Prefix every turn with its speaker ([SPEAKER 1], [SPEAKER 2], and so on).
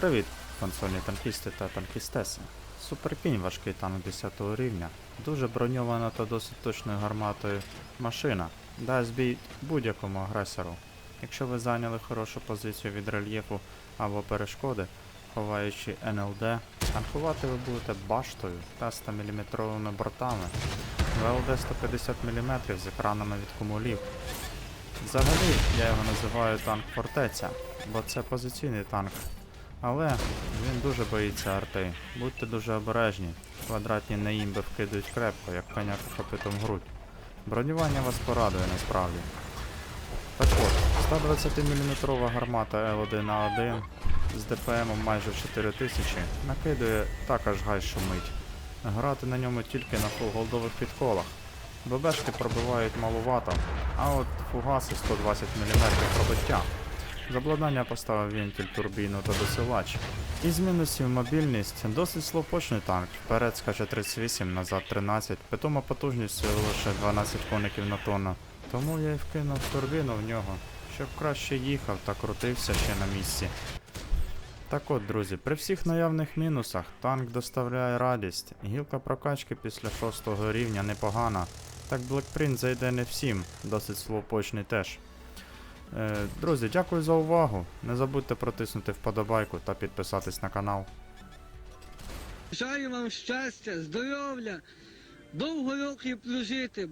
[SPEAKER 1] Привіт, консольні танкісти та танкістеси. Суперкінь важкий танк 10 рівня, дуже броньована та досить точною гарматою машина, дасть бій будь-якому агресору. Якщо ви зайняли хорошу позицію від рельєфу або перешкоди, ховаючи НЛД, танкувати ви будете баштою та 100 мм бортами, ВЛД 150 мм з екранами від кумулів. Взагалі, я його називаю танк фортеця, бо це позиційний танк. Але він дуже боїться арти. Будьте дуже обережні. Квадратні неїмби вкидують крепко, як коняка копитом грудь. Бронювання вас порадує насправді. Так от, 120 мм гармата Л1А1 з ДПМом майже 4000 накидує також гай шумить. Грати на ньому тільки на фулголдових підколах. ББшки пробивають малувато, а от фугаси 120 мм пробиття. З обладнання поставив вентиль, турбіну та досилач. Із мінусів мобільність досить слопочний танк. Вперед скаче 38, назад 13, питома потужністю лише 12 коників на тонну. Тому я й вкинув турбіну в нього, щоб краще їхав та крутився ще на місці. Так от, друзі, при всіх наявних мінусах танк доставляє радість. Гілка прокачки після 6 рівня непогана. Так Blackprint зайде не всім, досить слоупочний теж. Е, друзі, дякую за увагу. Не забудьте протиснути вподобайку та підписатись на канал.
[SPEAKER 2] Бажаю вам щастя, здоров'я, довго років прожити.